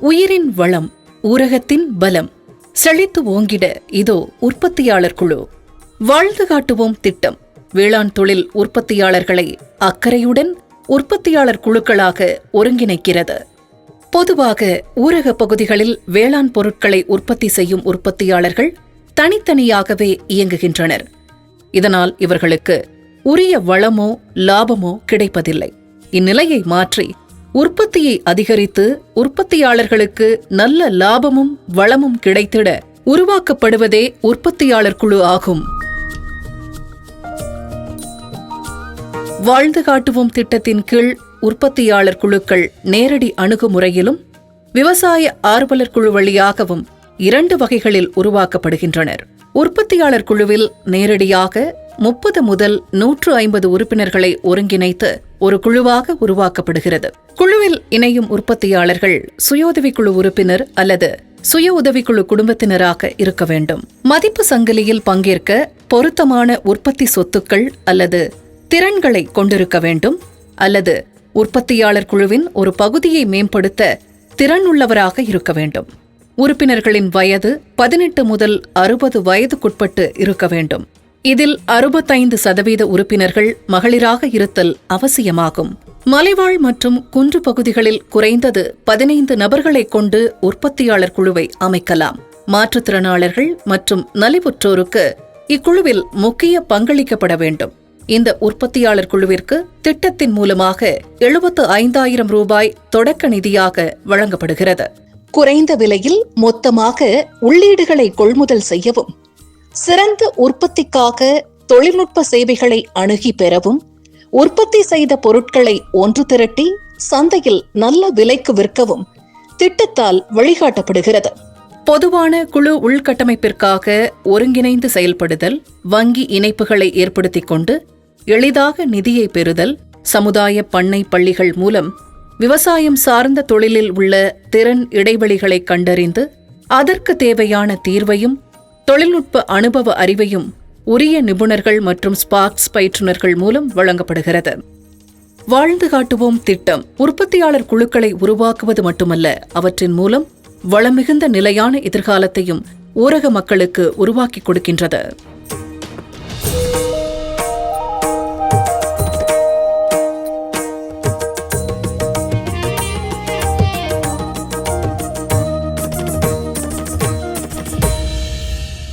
உயிரின் வளம் ஊரகத்தின் பலம். செழித்து ஓங்கிட இதோ உற்பத்தியாளர் குழு. வாழ்ந்து காட்டுவோம் திட்டம். வேளாண் தொழில் உற்பத்தியாளர்களை அக்கறையுடன் உற்பத்தியாளர் குழுக்களாக ஒருங்கிணைக்கிறது. பொதுவாக ஊரக பகுதிகளில் வேளாண் பொருட்களை உற்பத்தி செய்யும் உற்பத்தியாளர்கள் தனித்தனியாகவே இயங்குகின்றனர். இதனால் இவர்களுக்கு உரிய வளமோ லாபமோ கிடைப்பதில்லை. இந்நிலையை மாற்றி உற்பத்தியை அதிகரித்து உற்பத்தியாளர்களுக்கு நல்ல லாபமும் வளமும் கிடைத்திட உருவாக்கப்படுவதே உற்பத்தியாளர் குழு ஆகும். வாழ்ந்து காட்டுவோம் திட்டத்தின் கீழ் உற்பத்தியாளர் குழுக்கள் நேரடி அணுகுமுறையிலும் விவசாய ஆர்வலர் குழு வழியாகவும் இரண்டு வகைகளில் உருவாக்கப்படுகின்றனர். உற்பத்தியாளர் குழுவில் நேரடியாக முப்பது முதல் நூற்று ஐம்பது உறுப்பினர்களை ஒருங்கிணைத்து ஒரு குழுவாக உருவாக்கப்படுகிறது. குழுவில் இணையும் உற்பத்தியாளர்கள் சுய உதவிக்குழு உறுப்பினர் அல்லது சுய உதவிக்குழு குடும்பத்தினராக இருக்க வேண்டும். மதிப்பு சங்கிலியில் பங்கேற்க பொருத்தமான உற்பத்தி சொத்துக்கள் அல்லது திறன்களை கொண்டிருக்க வேண்டும். அல்லது உற்பத்தியாளர் குழுவின் ஒரு பகுதியை மேம்படுத்த திறன் உள்ளவராக இருக்க வேண்டும். உறுப்பினர்களின் வயது பதினெட்டு முதல் அறுபது வயதுக்குட்பட்டு இருக்க வேண்டும். இதில் அறுபத்தைந்து சதவீத உறுப்பினர்கள் மகளிராக இருத்தல் அவசியமாகும். மலைவாழ் மற்றும் குன்று பகுதிகளில் குறைந்தது பதினைந்து நபர்களைக் கொண்டு உற்பத்தியாளர் குழுவை அமைக்கலாம். மாற்றுத்திறனாளர்கள் மற்றும் நலிவுற்றோருக்கு இக்குழுவில் முக்கிய பங்களிக்கப்பட வேண்டும். இந்த உற்பத்தியாளர் குழுவிற்கு திட்டத்தின் மூலமாக எழுபத்து ஐந்தாயிரம் ரூபாய் தொடக்க நிதியாக வழங்கப்படுகிறது. குறைந்த விலையில் மொத்தமாக உள்ளீடுகளை கொள்முதல் செய்யவும் சிறந்த உற்பத்திக்காக தொழில்நுட்ப சேவைகளை அணுகி பெறவும் உற்பத்தி செய்த பொருட்களை ஒன்று திரட்டி சந்தையில் நல்ல விலைக்கு விற்கவும் திட்டத்தால் வழிகாட்டப்படுகிறது. பொதுவான குழு உள்கட்டமைப்பிற்காக ஒருங்கிணைந்து செயல்படுதல் வங்கி இணைப்புகளை ஏற்படுத்திக் கொண்டு எளிதாக நிதியை பெறுதல் சமுதாய பண்ணை பள்ளிகள் மூலம் விவசாயம் சார்ந்த தொழிலில் உள்ள திறன் இடைவெளிகளை கண்டறிந்து அதற்கு தேவையான தீர்வையும் தொழில்நுட்ப அனுபவ அறிவையும் உரிய நிபுணர்கள் மற்றும் ஸ்பார்க்ஸ் பயிற்றுனர்கள் மூலம் வழங்கப்படுகிறது. வாழ்ந்து காட்டுவோம் திட்டம் உற்பத்தியாளர் குழுக்களை உருவாக்குவது மட்டுமல்ல அவற்றின் மூலம் வளமிகுந்த நிலையான எதிர்காலத்தையும் ஊரக மக்களுக்கு உருவாக்கிக் கொடுக்கின்றது.